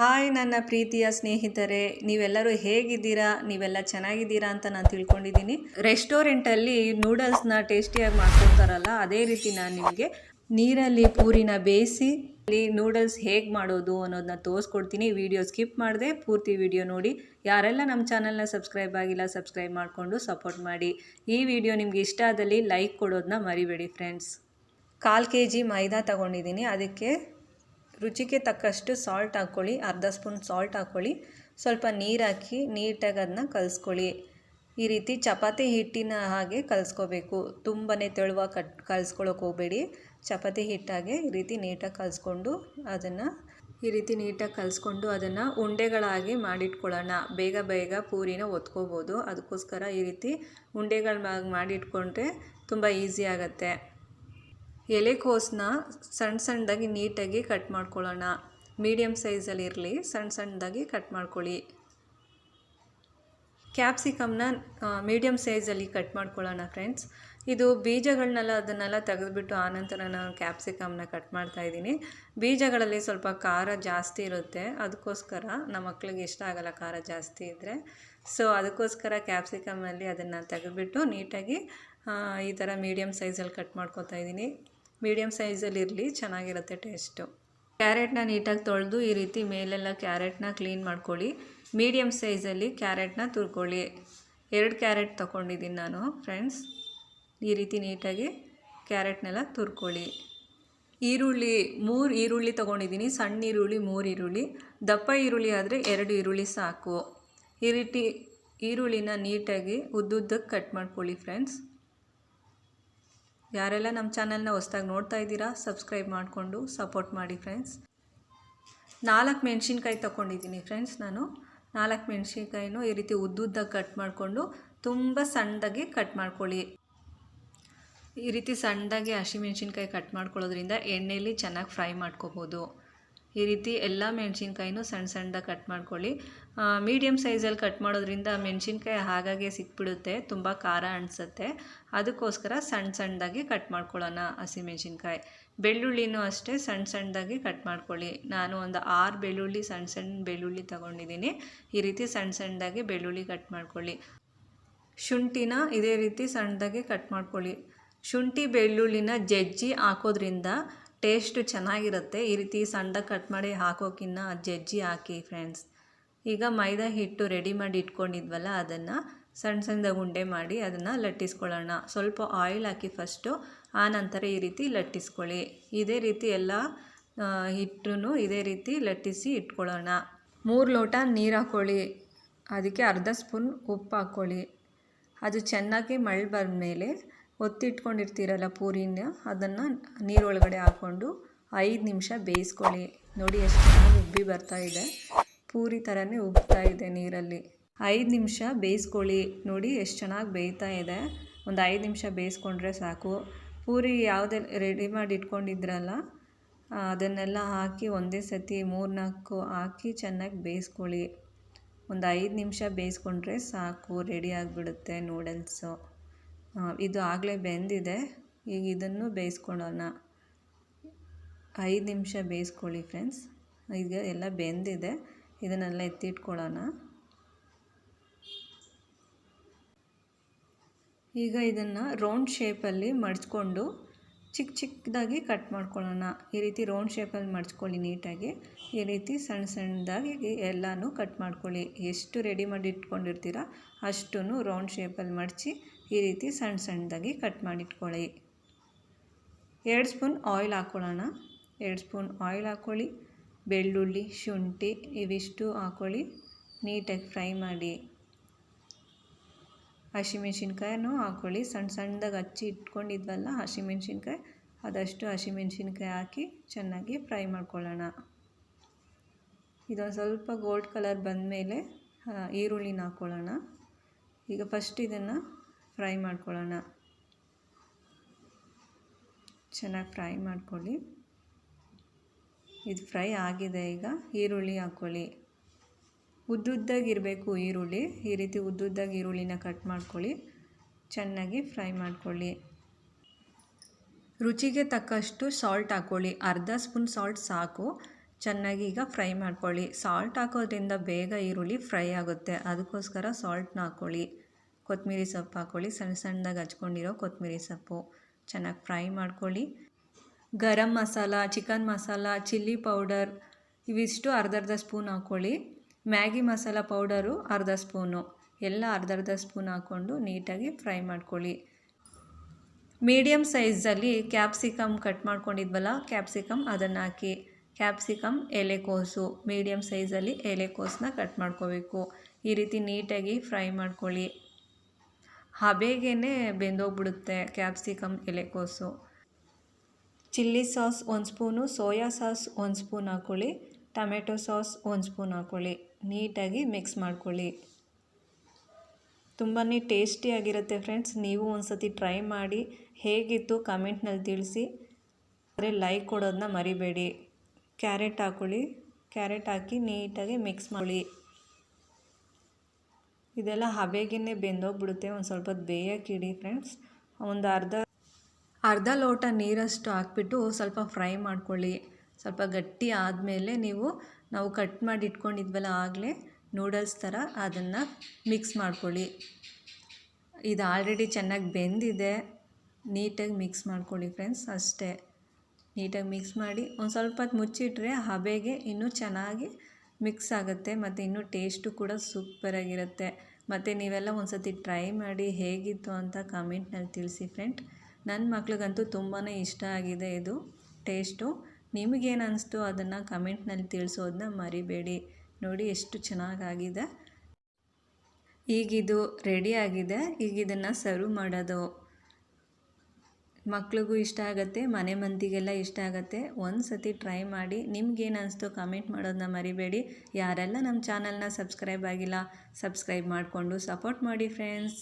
Hi ನನ್ನ ಪ್ರೀತಿಯ ಸ್ನೇಹಿತರೆ, ನೀವೆಲ್ಲರೂ ಹೇಗಿದ್ದೀರಾ? ನೀವೆಲ್ಲ ಚೆನ್ನಾಗಿದ್ದೀರಾ ಅಂತ ನಾನು ತಿಳ್ಕೊಂಡಿದ್ದೀನಿ. ರೆಸ್ಟೋರೆಂಟಲ್ಲಿ ನೂಡಲ್ಸ್ನ ಟೇಸ್ಟಿಯಾಗಿ ಮಾಡ್ಕೊಡ್ತಾರಲ್ಲ, ಅದೇ ರೀತಿ ನಾನು ನಿಮಗೆ ನೀರಲ್ಲಿ ಪೂರಿನ ಬೇಯಿಸಿ, ಅಲ್ಲಿ ನೂಡಲ್ಸ್ ಹೇಗೆ ಮಾಡೋದು ಅನ್ನೋದನ್ನ ತೋರಿಸ್ಕೊಡ್ತೀನಿ. ವಿಡಿಯೋ ಸ್ಕಿಪ್ ಮಾಡಿದೆ, ಪೂರ್ತಿ ವಿಡಿಯೋ ನೋಡಿ. ಯಾರೆಲ್ಲ ನಮ್ಮ ಚಾನಲ್ನ ಸಬ್ಸ್ಕ್ರೈಬ್ ಆಗಿಲ್ಲ, ಸಬ್ಸ್ಕ್ರೈಬ್ ಮಾಡಿಕೊಂಡು ಸಪೋರ್ಟ್ ಮಾಡಿ. ಈ ವಿಡಿಯೋ ನಿಮ್ಗೆ ಇಷ್ಟ ಆದಲ್ಲಿ ಲೈಕ್ ಕೊಡೋದನ್ನ ಮರಿಬೇಡಿ, ಫ್ರೆಂಡ್ಸ್. ಕಾಲು ಕೆ ಜಿ ಮೈದಾ ತಗೊಂಡಿದ್ದೀನಿ, ಅದಕ್ಕೆ ರುಚಿಗೆ ತಕ್ಕಷ್ಟು ಸಾಲ್ಟ್ ಹಾಕ್ಕೊಳ್ಳಿ ಅರ್ಧ ಸ್ಪೂನ್ ಸಾಲ್ಟ್ ಹಾಕ್ಕೊಳ್ಳಿ ಸ್ವಲ್ಪ ನೀರು ಹಾಕಿ ನೀಟಾಗಿ ಅದನ್ನ ಕಲಿಸ್ಕೊಳ್ಳಿ. ಈ ರೀತಿ ಚಪಾತಿ ಹಿಟ್ಟಿನ ಹಾಗೆ ಕಲಿಸ್ಕೋಬೇಕು. ತುಂಬಾ ತೆಳುವಾಗಿ ಕಟ್ ಕಲಿಸ್ಕೊಳಕ್ಕೆ ಹೋಗಬೇಡಿ. ಚಪಾತಿ ಹಿಟ್ಟಾಗೆ ಈ ರೀತಿ ನೀಟಾಗಿ ಕಲಿಸ್ಕೊಂಡು ಅದನ್ನು, ಈ ರೀತಿ ನೀಟಾಗಿ ಕಲಿಸ್ಕೊಂಡು ಅದನ್ನು ಉಂಡೆಗಳಾಗಿ ಮಾಡಿಟ್ಕೊಳ್ಳೋಣ. ಬೇಗ ಬೇಗ ಪೂರಿನ ಒತ್ಕೋಬೋದು. ಅದಕ್ಕೋಸ್ಕರ ಈ ರೀತಿ ಉಂಡೆಗಳಾಗಿ ಮಾಡಿಟ್ಕೊಂಡ್ರೆ ತುಂಬ ಈಸಿ ಆಗುತ್ತೆ. ಎಲೆಕೋಸನ್ನ ಸಣ್ಣ ಸಣ್ಣದಾಗಿ ನೀಟಾಗಿ ಕಟ್ ಮಾಡ್ಕೊಳ್ಳೋಣ. ಮೀಡಿಯಮ್ ಸೈಜಲ್ಲಿ ಇರಲಿ ಸಣ್ಣ ಸಣ್ಣದಾಗಿ ಕಟ್ ಮಾಡ್ಕೊಳ್ಳಿ. ಕ್ಯಾಪ್ಸಿಕಮ್ನ ಮೀಡಿಯಮ್ ಸೈಜಲ್ಲಿ ಕಟ್ ಮಾಡ್ಕೊಳ್ಳೋಣ ಫ್ರೆಂಡ್ಸ್. ಇದು ಬೀಜಗಳನ್ನೆಲ್ಲ ಅದನ್ನೆಲ್ಲ ತೆಗೆದುಬಿಟ್ಟು ಆನಂತರ ನಾನು ಕ್ಯಾಪ್ಸಿಕಮ್ನ ಕಟ್ ಮಾಡ್ತಾ ಇದ್ದೀನಿ. ಬೀಜಗಳಲ್ಲಿ ಸ್ವಲ್ಪ ಖಾರ ಜಾಸ್ತಿ ಇರುತ್ತೆ. ಅದಕ್ಕೋಸ್ಕರ ನಮ್ಮ ಮಕ್ಕಳಿಗೆ ಇಷ್ಟ ಆಗಲ್ಲ ಖಾರ ಜಾಸ್ತಿ ಇದ್ದರೆ ಸೊ, ಅದಕ್ಕೋಸ್ಕರ ಕ್ಯಾಪ್ಸಿಕಮ್ಮಲ್ಲಿ ಅದನ್ನು ತೆಗೆದುಬಿಟ್ಟು ನೀಟಾಗಿ ಈ ಥರ ಮೀಡಿಯಮ್ ಸೈಜಲ್ಲಿ ಕಟ್ ಮಾಡ್ಕೊತಾ ಇದ್ದೀನಿ. ಮೀಡಿಯಮ್ ಸೈಜಲ್ಲಿ ಇರಲಿ ಚೆನ್ನಾಗಿರುತ್ತೆ ಟೇಸ್ಟು. ಕ್ಯಾರೆಟ್ನ ನೀಟಾಗಿ ತೊಳೆದು ಈ ರೀತಿ ಮೇಲೆಲ್ಲ ಕ್ಯಾರೆಟ್ನ ಕ್ಲೀನ್ ಮಾಡ್ಕೊಳ್ಳಿ. ಮೀಡಿಯಮ್ ಸೈಜಲ್ಲಿ ಕ್ಯಾರೆಟ್ನ ತುರ್ಕೊಳ್ಳಿ. ಎರಡು ಕ್ಯಾರೆಟ್ ತೊಗೊಂಡಿದ್ದೀನಿ ನಾನು ಫ್ರೆಂಡ್ಸ್. ಈ ರೀತಿ ನೀಟಾಗಿ ಕ್ಯಾರೆಟ್ನೆಲ್ಲ ತುರ್ಕೊಳ್ಳಿ. ಈರುಳ್ಳಿ, ಮೂರು ಈರುಳ್ಳಿ ತೊಗೊಂಡಿದ್ದೀನಿ. ಸಣ್ಣ ಈರುಳ್ಳಿ, ಮೂರು ಈರುಳ್ಳಿ. ದಪ್ಪ ಈರುಳ್ಳಿ ಆದರೆ ಎರಡು ಈರುಳ್ಳಿ ಸಾಕು. ಈ ರೀತಿ ಈರುಳ್ಳಿನ ನೀಟಾಗಿ ಉದ್ದುದ್ದಕ್ಕೆ ಕಟ್ ಮಾಡ್ಕೊಳ್ಳಿ ಫ್ರೆಂಡ್ಸ್. ಯಾರೆಲ್ಲ ನಮ್ಮ ಚಾನಲ್ನ ಹೊಸ್ದಾಗಿ ನೋಡ್ತಾ ಇದ್ದೀರಾ, ಸಬ್ಸ್ಕ್ರೈಬ್ ಮಾಡಿಕೊಂಡು ಸಪೋರ್ಟ್ ಮಾಡಿ ಫ್ರೆಂಡ್ಸ್. ನಾಲ್ಕು ಮೆಣಸಿನ್ಕಾಯಿ ತೊಗೊಂಡಿದ್ದೀನಿ ಫ್ರೆಂಡ್ಸ್ ನಾನು. ನಾಲ್ಕು ಮೆಣಸಿನ್ಕಾಯಿನೂ ಈ ರೀತಿ ಉದ್ದುದ್ದಾಗಿ ಕಟ್ ಮಾಡಿಕೊಂಡು ತುಂಬ ಸಣ್ಣದಾಗಿ ಕಟ್ ಮಾಡ್ಕೊಳ್ಳಿ. ಈ ರೀತಿ ಸಣ್ಣದಾಗಿ ಹಸಿಮೆಣ್ಸಿನ್ಕಾಯಿ ಕಟ್ ಮಾಡ್ಕೊಳ್ಳೋದ್ರಿಂದ ಎಣ್ಣೆಯಲ್ಲಿ ಚೆನ್ನಾಗಿ ಫ್ರೈ ಮಾಡ್ಕೋಬೋದು. ಈ ರೀತಿ ಎಲ್ಲ ಮೆಣಸಿನ್ಕಾಯಿನೂ ಸಣ್ಣ ಸಣ್ಣದಾಗಿ ಕಟ್ ಮಾಡ್ಕೊಳ್ಳಿ. ಮೀಡಿಯಮ್ ಸೈಜಲ್ಲಿ ಕಟ್ ಮಾಡೋದ್ರಿಂದ ಮೆಣಸಿನ್ಕಾಯಿ ಹಾಗಾಗೆ ಸಿಕ್ಬಿಡುತ್ತೆ, ತುಂಬ ಖಾರ ಅನಿಸುತ್ತೆ. ಅದಕ್ಕೋಸ್ಕರ ಸಣ್ಣ ಸಣ್ಣದಾಗಿ ಕಟ್ ಮಾಡ್ಕೊಳ್ಳೋಣ ಹಸಿಮೆಣ್ಸಿನ್ಕಾಯಿ ಬೆಳ್ಳುಳ್ಳಿನೂ ಅಷ್ಟೇ ಸಣ್ಣ ಸಣ್ಣದಾಗಿ ಕಟ್ ಮಾಡ್ಕೊಳ್ಳಿ. ನಾನು ಒಂದು ಆರು ಬೆಳ್ಳುಳ್ಳಿ, ಸಣ್ಣ ಸಣ್ಣ ಬೆಳ್ಳುಳ್ಳಿ ತೊಗೊಂಡಿದ್ದೀನಿ. ಈ ರೀತಿ ಸಣ್ಣ ಸಣ್ಣದಾಗಿ ಬೆಳ್ಳುಳ್ಳಿ ಕಟ್ ಮಾಡ್ಕೊಳ್ಳಿ. ಶುಂಠಿನ ಇದೇ ರೀತಿ ಸಣ್ಣದಾಗಿ ಕಟ್ ಮಾಡ್ಕೊಳ್ಳಿ. ಶುಂಠಿ, ಬೆಳ್ಳುಳ್ಳಿನ ಜಜ್ಜಿ ಹಾಕೋದ್ರಿಂದ ಟೇಸ್ಟು ಚೆನ್ನಾಗಿರುತ್ತೆ. ಈ ರೀತಿ ಸಣ್ಣದಾಗಿ ಕಟ್ ಮಾಡಿ ಹಾಕೋಕ್ಕಿನ್ನ ಜಜ್ಜಿ ಹಾಕಿ ಫ್ರೆಂಡ್ಸ್. ಈಗ ಮೈದಾ ಹಿಟ್ಟು ರೆಡಿ ಮಾಡಿ ಇಟ್ಕೊಂಡಿದ್ವಲ್ಲ, ಅದನ್ನು ಸಣ್ಣ ಸಣ್ಣದಾಗಿ ಉಂಡೆ ಮಾಡಿ ಅದನ್ನು ಲಟ್ಟಿಸ್ಕೊಳ್ಳೋಣ. ಸ್ವಲ್ಪ ಆಯಿಲ್ ಹಾಕಿ ಫಸ್ಟು ಆನಂತರ ಈ ರೀತಿ ಲಟ್ಟಿಸ್ಕೊಳ್ಳಿ. ಇದೇ ರೀತಿ ಎಲ್ಲ ಹಿಟ್ಟನ್ನು ಇದೇ ರೀತಿ ಲಟ್ಟಿಸಿ ಇಟ್ಕೊಳ್ಳೋಣ. ಮೂರು ಲೋಟ ನೀರು ಹಾಕ್ಕೊಳ್ಳಿ ಅದಕ್ಕೆ ಅರ್ಧ ಸ್ಪೂನ್ ಉಪ್ಪು ಹಾಕ್ಕೊಳ್ಳಿ ಅದು ಚೆನ್ನಾಗಿ ಮಳೆ ಬಂದಮೇಲೆ ಒತ್ತಿಟ್ಕೊಂಡಿರ್ತೀರಲ್ಲ ಪೂರಿನ, ಅದನ್ನು ನೀರೊಳಗಡೆ ಹಾಕ್ಕೊಂಡು ಐದು ನಿಮಿಷ ಬೇಯಿಸ್ಕೊಳ್ಳಿ. ನೋಡಿ ಎಷ್ಟು ಚೆನ್ನಾಗಿ ಉಬ್ಬಿ ಬರ್ತಾ ಇದೆ. ಪೂರಿ ಥರನೇ ಉಬ್ತಾ ಇದೆ ನೀರಲ್ಲಿ. ಐದು ನಿಮಿಷ ಬೇಯಿಸ್ಕೊಳ್ಳಿ. ನೋಡಿ ಎಷ್ಟು ಚೆನ್ನಾಗಿ ಬೇಯ್ತಾ ಇದೆ. ಒಂದು ಐದು ನಿಮಿಷ ಬೇಯಿಸ್ಕೊಂಡ್ರೆ ಸಾಕು. ಪೂರಿ ಯಾವುದೇ ರೆಡಿ ಮಾಡಿ ಇಟ್ಕೊಂಡಿದ್ರಲ್ಲ, ಅದನ್ನೆಲ್ಲ ಹಾಕಿ ಒಂದೇ ಸತಿ ಮೂರು ನಾಲ್ಕು ಹಾಕಿ ಚೆನ್ನಾಗಿ ಬೇಯಿಸ್ಕೊಳ್ಳಿ. ಒಂದು ಐದು ನಿಮಿಷ ಬೇಯಿಸ್ಕೊಂಡ್ರೆ ಸಾಕು. ರೆಡಿ ಆಗಿಬಿಡುತ್ತೆ ನೂಡಲ್ಸು. ಇದು ಆಗಲೇ ಬೆಂದಿದೆ. ಈಗ ಇದನ್ನು ಬೇಯಿಸ್ಕೊಳ್ಳೋಣ. ಐದು ನಿಮಿಷ ಬೇಯಿಸ್ಕೊಳ್ಳಿ ಫ್ರೆಂಡ್ಸ್. ಈಗ ಎಲ್ಲ ಬೆಂದಿದೆ. ಇದನ್ನೆಲ್ಲ ಎತ್ತಿಟ್ಕೊಳ್ಳೋಣ. ಈಗ ಇದನ್ನು ರೌಂಡ್ ಶೇಪಲ್ಲಿ ಮಡ್ಚ್ಕೊಂಡು ಚಿಕ್ಕ ಚಿಕ್ಕದಾಗಿ ಕಟ್ ಮಾಡ್ಕೊಳ್ಳೋಣ. ಈ ರೀತಿ ರೌಂಡ್ ಶೇಪಲ್ಲಿ ಮಡ್ಚ್ಕೊಳ್ಳಿ ನೀಟಾಗಿ. ಈ ರೀತಿ ಸಣ್ಣ ಸಣ್ಣದಾಗಿ ಎಲ್ಲನೂ ಕಟ್ ಮಾಡ್ಕೊಳ್ಳಿ. ಎಷ್ಟು ರೆಡಿ ಮಾಡಿ ಇಟ್ಕೊಂಡಿರ್ತೀರ ಅಷ್ಟೂ ರೌಂಡ್ ಶೇಪಲ್ಲಿ ಮಡಚಿ ಈ ರೀತಿ ಸಣ್ಣ ಸಣ್ಣದಾಗಿ ಕಟ್ ಮಾಡಿಟ್ಕೊಳ್ಳಿ. ಎರಡು ಸ್ಪೂನ್ ಆಯಿಲ್ ಹಾಕ್ಕೊಳ್ಳೋಣ ಎರಡು ಸ್ಪೂನ್ ಆಯಿಲ್ ಹಾಕ್ಕೊಳ್ಳಿ ಬೆಳ್ಳುಳ್ಳಿ, ಶುಂಠಿ ಇವಿಷ್ಟು ಹಾಕ್ಕೊಳ್ಳಿ ನೀಟಾಗಿ ಫ್ರೈ ಮಾಡಿ. ಹಸಿಮೆಣ್ಸಿನ್ಕಾಯನ್ನು ಹಾಕ್ಕೊಳ್ಳಿ ಸಣ್ಣ ಸಣ್ಣದಾಗಿ ಹಚ್ಚಿ ಇಟ್ಕೊಂಡಿದ್ವಲ್ಲ ಹಸಿಮೆಣ್ಸಿನ್ಕಾಯಿ, ಅದಷ್ಟು ಹಸಿಮೆಣ್ಸಿನ್ಕಾಯಿ ಹಾಕಿ ಚೆನ್ನಾಗಿ ಫ್ರೈ ಮಾಡ್ಕೊಳ್ಳೋಣ. ಇದೊಂದು ಸ್ವಲ್ಪ ಗೋಲ್ಡ್ ಕಲರ್ ಬಂದಮೇಲೆ ಈರುಳ್ಳಿನ ಹಾಕ್ಕೊಳ್ಳೋಣ ಈಗ ಫಸ್ಟ್ ಇದನ್ನು ಫ್ರೈ ಮಾಡ್ಕೊಳ್ಳೋಣ. ಚೆನ್ನಾಗಿ ಫ್ರೈ ಮಾಡ್ಕೊಳ್ಳಿ. ಇದು ಫ್ರೈ ಆಗಿದೆ ಈಗ. ಈರುಳ್ಳಿ ಹಾಕ್ಕೊಳ್ಳಿ ಉದ್ದುದ್ದಾಗಿರಬೇಕು ಈರುಳ್ಳಿ, ಈ ರೀತಿ ಉದ್ದುದ್ದಾಗಿ ಈರುಳ್ಳಿನ ಕಟ್ ಮಾಡ್ಕೊಳ್ಳಿ. ಚೆನ್ನಾಗಿ ಫ್ರೈ ಮಾಡ್ಕೊಳ್ಳಿ. ರುಚಿಗೆ ತಕ್ಕಷ್ಟು ಸಾಲ್ಟ್ ಹಾಕ್ಕೊಳ್ಳಿ. ಅರ್ಧ ಸ್ಪೂನ್ ಸಾಲ್ಟ್ ಸಾಕು. ಚೆನ್ನಾಗಿ ಈಗ ಫ್ರೈ ಮಾಡ್ಕೊಳ್ಳಿ. ಸಾಲ್ಟ್ ಹಾಕೋದ್ರಿಂದ ಬೇಗ ಈರುಳ್ಳಿ ಫ್ರೈ ಆಗುತ್ತೆ. ಅದಕ್ಕೋಸ್ಕರ ಸಾಲ್ಟ್ನ ಹಾಕ್ಕೊಳ್ಳಿ. ಕೊತ್ತಂಬರಿ ಸೊಪ್ಪು ಹಾಕ್ಕೊಳ್ಳಿ. ಸಣ್ಣ ಸಣ್ಣದಾಗಿ ಹಚ್ಕೊಂಡಿರೋ ಕೊತ್ತಂಬರಿ ಸೊಪ್ಪು. ಚೆನ್ನಾಗಿ ಫ್ರೈ ಮಾಡ್ಕೊಳ್ಳಿ. Garam masala, chicken masala, chilli powder, ಇವಿಷ್ಟು ಅರ್ಧ ಅರ್ಧ ಸ್ಪೂನ್ ಹಾಕ್ಕೊಳ್ಳಿ. ಮ್ಯಾಗಿ ಮಸಾಲ ಪೌಡರು ಅರ್ಧ ಸ್ಪೂನು. ಎಲ್ಲ ಅರ್ಧ ಅರ್ಧ ಸ್ಪೂನ್ ಹಾಕ್ಕೊಂಡು ನೀಟಾಗಿ ಫ್ರೈ ಮಾಡ್ಕೊಳ್ಳಿ. ಮೀಡಿಯಮ್ ಸೈಜಲ್ಲಿ ಕ್ಯಾಪ್ಸಿಕಮ್ ಕಟ್ ಮಾಡ್ಕೊಂಡಿದ್ವಲ್ಲ, ಕ್ಯಾಪ್ಸಿಕಮ್ ಅದನ್ನು ಹಾಕಿ. ಕ್ಯಾಪ್ಸಿಕಮ್ ಎಲೆಕೋಸು ಮೀಡಿಯಮ್ ಸೈಜಲ್ಲಿ ಎಲೆಕೋಸನ್ನ ಕಟ್ ಮಾಡ್ಕೋಬೇಕು. ಈ ರೀತಿ ನೀಟಾಗಿ ಫ್ರೈ ಮಾಡ್ಕೊಳ್ಳಿ. ಹಬೆಗೇ ಬೆಂದೋಗ್ಬಿಡುತ್ತೆ ಕ್ಯಾಪ್ಸಿಕಮ್ ಎಲೆಕೋಸು ಚಿಲ್ಲಿ ಸಾಸ್ ಒಂದು ಸ್ಪೂನು, ಸೋಯಾ ಸಾಸ್ ಒಂದು ಸ್ಪೂನ್ ಹಾಕ್ಕೊಳ್ಳಿ. ಟೊಮೆಟೊ ಸಾಸ್ ಒಂದು ಸ್ಪೂನ್ ಹಾಕ್ಕೊಳ್ಳಿ. ನೀಟಾಗಿ ಮಿಕ್ಸ್ ಮಾಡ್ಕೊಳ್ಳಿ. ತುಂಬಾ ಟೇಸ್ಟಿಯಾಗಿರುತ್ತೆ ಫ್ರೆಂಡ್ಸ್. ನೀವು ಒಂದು ಸತಿ ಟ್ರೈ ಮಾಡಿ ಹೇಗಿತ್ತು ಕಮೆಂಟ್ನಲ್ಲಿ ತಿಳಿಸಿ. ಆದರೆ ಲೈಕ್ ಕೊಡೋದನ್ನ ಮರಿಬೇಡಿ. ಕ್ಯಾರೆಟ್ ಹಾಕ್ಕೊಳ್ಳಿ ಕ್ಯಾರೆಟ್ ಹಾಕಿ ನೀಟಾಗಿ ಮಿಕ್ಸ್ ಮಾಡಿ. ಇದೆಲ್ಲ ಹಬೆಗೇ ಬೆಂದೋಗ್ಬಿಡುತ್ತೆ. ಒಂದು ಸ್ವಲ್ಪ ಹೊತ್ತು ಬೇಯಕ್ಕಿಡಿ ಫ್ರೆಂಡ್ಸ್. ಒಂದು ಅರ್ಧ ಅರ್ಧ ಲೋಟ ನೀರಷ್ಟು ಹಾಕ್ಬಿಟ್ಟು ಸ್ವಲ್ಪ ಫ್ರೈ ಮಾಡ್ಕೊಳ್ಳಿ. ಸ್ವಲ್ಪ ಗಟ್ಟಿ ಆದಮೇಲೆ ನೀವು ನಾವು ಕಟ್ ಮಾಡಿ ಇಟ್ಕೊಂಡಿದ್ವಲ್ಲ ಆಗಲೇ ನೂಡಲ್ಸ್ ಥರ ಅದನ್ನು ಮಿಕ್ಸ್ ಮಾಡ್ಕೊಳ್ಳಿ. ಇದು ಆಲ್ರೆಡಿ ಚೆನ್ನಾಗಿ ಬೆಂದಿದೆ. ನೀಟಾಗಿ ಮಿಕ್ಸ್ ಮಾಡ್ಕೊಳ್ಳಿ ಫ್ರೆಂಡ್ಸ್ ಅಷ್ಟೇ. ನೀಟಾಗಿ ಮಿಕ್ಸ್ ಮಾಡಿ ಒಂದು ಸ್ವಲ್ಪ ಹೊತ್ತು ಮುಚ್ಚಿಟ್ರೆ ಹಬೆಗೆ ಇನ್ನೂ ಚೆನ್ನಾಗಿ ಮಿಕ್ಸ್ ಆಗುತ್ತೆ ಮತ್ತು ಇನ್ನೂ ಟೇಸ್ಟು ಕೂಡ ಸೂಪರಾಗಿರುತ್ತೆ ಮತ್ತು ನೀವೆಲ್ಲ ಒಂದು ಸತಿ ಟ್ರೈ ಮಾಡಿ ಹೇಗಿತ್ತು ಅಂತ ಕಮೆಂಟ್ನಲ್ಲಿ ತಿಳಿಸಿ ಫ್ರೆಂಡ್ ನನ್ನ ಮಕ್ಳಿಗಂತೂ ತುಂಬಾ ಇಷ್ಟ ಆಗಿದೆ ಇದು ಟೇಸ್ಟು ನಿಮಗೇನು ಅನಿಸ್ತು? ಅದನ್ನು ಕಮೆಂಟ್ನಲ್ಲಿ ತಿಳಿಸೋದನ್ನ ಮರಿಬೇಡಿ. ನೋಡಿ ಎಷ್ಟು ಚೆನ್ನಾಗಾಗಿದೆ. ಈಗಿದು ರೆಡಿ ಆಗಿದೆ. ಈಗ ಇದನ್ನು ಸರ್ವ್ ಮಾಡೋದು. ಮಕ್ಳಿಗೂ ಇಷ್ಟ ಆಗುತ್ತೆ, ಮನೆ ಮಂದಿಗೆಲ್ಲ ಇಷ್ಟ ಆಗುತ್ತೆ. ಒಂದು ಸತಿ ಟ್ರೈ ಮಾಡಿ. ನಿಮ್ಗೇನು ಅನಿಸ್ತು ಕಮೆಂಟ್ ಮಾಡೋದನ್ನ ಮರಿಬೇಡಿ. ಯಾರೆಲ್ಲ ನಮ್ಮ ಚಾನಲ್ನ ಸಬ್ಸ್ಕ್ರೈಬ್ ಆಗಿಲ್ಲ, ಸಬ್ಸ್ಕ್ರೈಬ್ ಮಾಡಿಕೊಂಡು ಸಪೋರ್ಟ್ ಮಾಡಿ ಫ್ರೆಂಡ್ಸ್.